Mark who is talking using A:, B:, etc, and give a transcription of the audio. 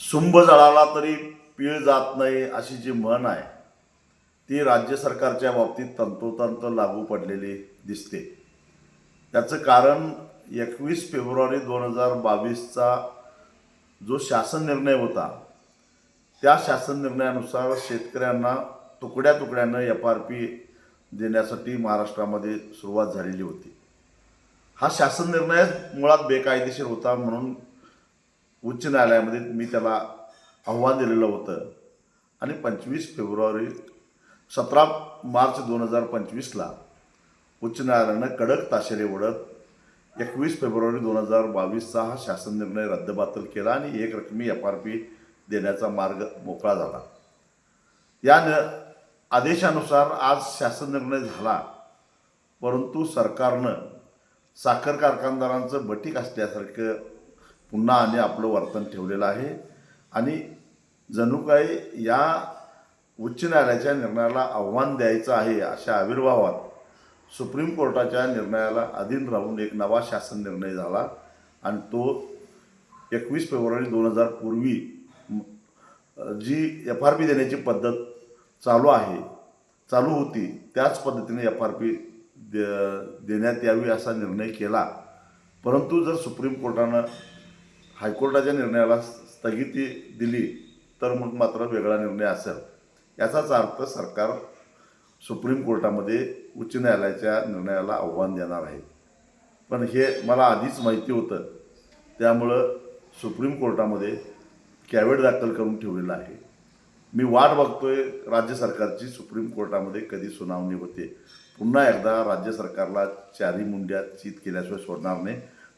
A: सुंभ जळाला तरी पीळ जात नाही अशी जी म्हण आहे ती राज्य सरकारच्या बाबतीत तंतोतंत लागू पडलेली दिसते. त्याचं कारण एकवीस फेब्रुवारी दोन हजार बावीसचा जो शासन निर्णय होता त्या शासन निर्णयानुसार शेतकऱ्यांना तुकड्या तुकड्यानं एफ आर पी देण्यासाठी महाराष्ट्रामध्ये सुरुवात झालेली होती. हा शासन निर्णय मुळात बेकायदेशीर होता म्हणून उच्च न्यायालयामध्ये मी त्याला आव्हान दिलेलं होतं. आणि पंचवीस फेब्रुवारी सतरा मार्च दोन हजार पंचवीसला उच्च न्यायालयानं कडक ताशेरे ओढत एकवीस फेब्रुवारी दोन हजार बावीसचा हा शासन निर्णय रद्दबातल केला आणि एक रकमी एफ आर पी देण्याचा मार्ग मोकळा झाला. या न आदेशानुसार आज शासन निर्णय झाला परंतु सरकारनं साखर कारखानदारांचं बटीक असल्यासारखं पुन्हा आणि आपलं वर्तन ठेवलेलं आहे. आणि जणू काही या उच्च न्यायालयाच्या निर्णयाला आव्हान द्यायचं आहे अशा आविर्भावात सुप्रीम कोर्टाच्या निर्णयाला अधीन राहून एक नवा शासन निर्णय झाला. आणि तो एकवीस फेब्रुवारी दोन हजार पूर्वी जी एफ आर पी देण्याची पद्धत चालू आहे चालू होती त्याच पद्धतीने एफ आर पी दे देण्यात यावी असा निर्णय केला. परंतु जर सुप्रीम कोर्टानं हायकोर्टाच्या निर्णयाला स्थगिती दिली तर मग मात्र वेगळा निर्णय असेल. याचाच अर्थ सरकार सुप्रीम कोर्टामध्ये उच्च न्यायालयाच्या निर्णयाला आव्हान देणार आहे. पण हे मला आधीच माहिती होतं. त्यामुळं सुप्रीम कोर्टामध्ये कॅवेट दाखल करून ठेवलेलं आहे. मी वाट बघतोय राज्य सरकारची सुप्रीम कोर्टामध्ये कधी सुनावणी होते. पुन्हा एकदा राज्य सरकारला चारी मुंड्यात चित केल्याशिवाय सोडणार नाही.